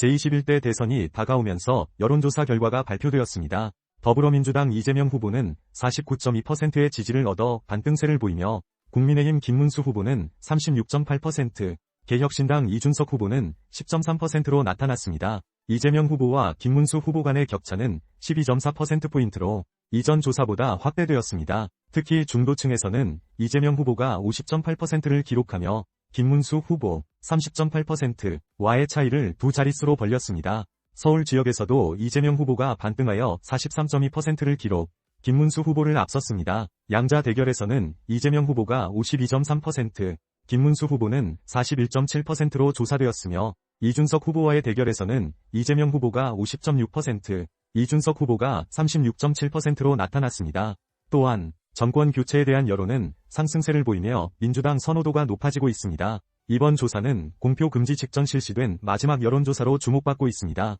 제21대 대선이 다가오면서 여론조사 결과가 발표되었습니다. 더불어민주당 이재명 후보는 49.2%의 지지를 얻어 반등세를 보이며 국민의힘 김문수 후보는 36.8%, 개혁신당 이준석 후보는 10.3%로 나타났습니다. 이재명 후보와 김문수 후보 간의 격차는 12.4%포인트로 이전 조사보다 확대되었습니다. 특히 중도층에서는 이재명 후보가 50.8%를 기록하며 김문수 후보 30.8%와의 차이를 두 자릿수로 벌렸습니다. 서울 지역에서도 이재명 후보가 반등하여 43.2%를 기록, 김문수 후보를 앞섰습니다. 양자 대결에서는 이재명 후보가 52.3%, 김문수 후보는 41.7%로 조사되었으며 이준석 후보와의 대결에서는 이재명 후보가 50.6%, 이준석 후보가 36.7%로 나타났습니다. 또한 정권 교체에 대한 여론은 상승세를 보이며 민주당 선호도가 높아지고 있습니다. 이번 조사는 공표 금지 직전 실시된 마지막 여론조사로 주목받고 있습니다.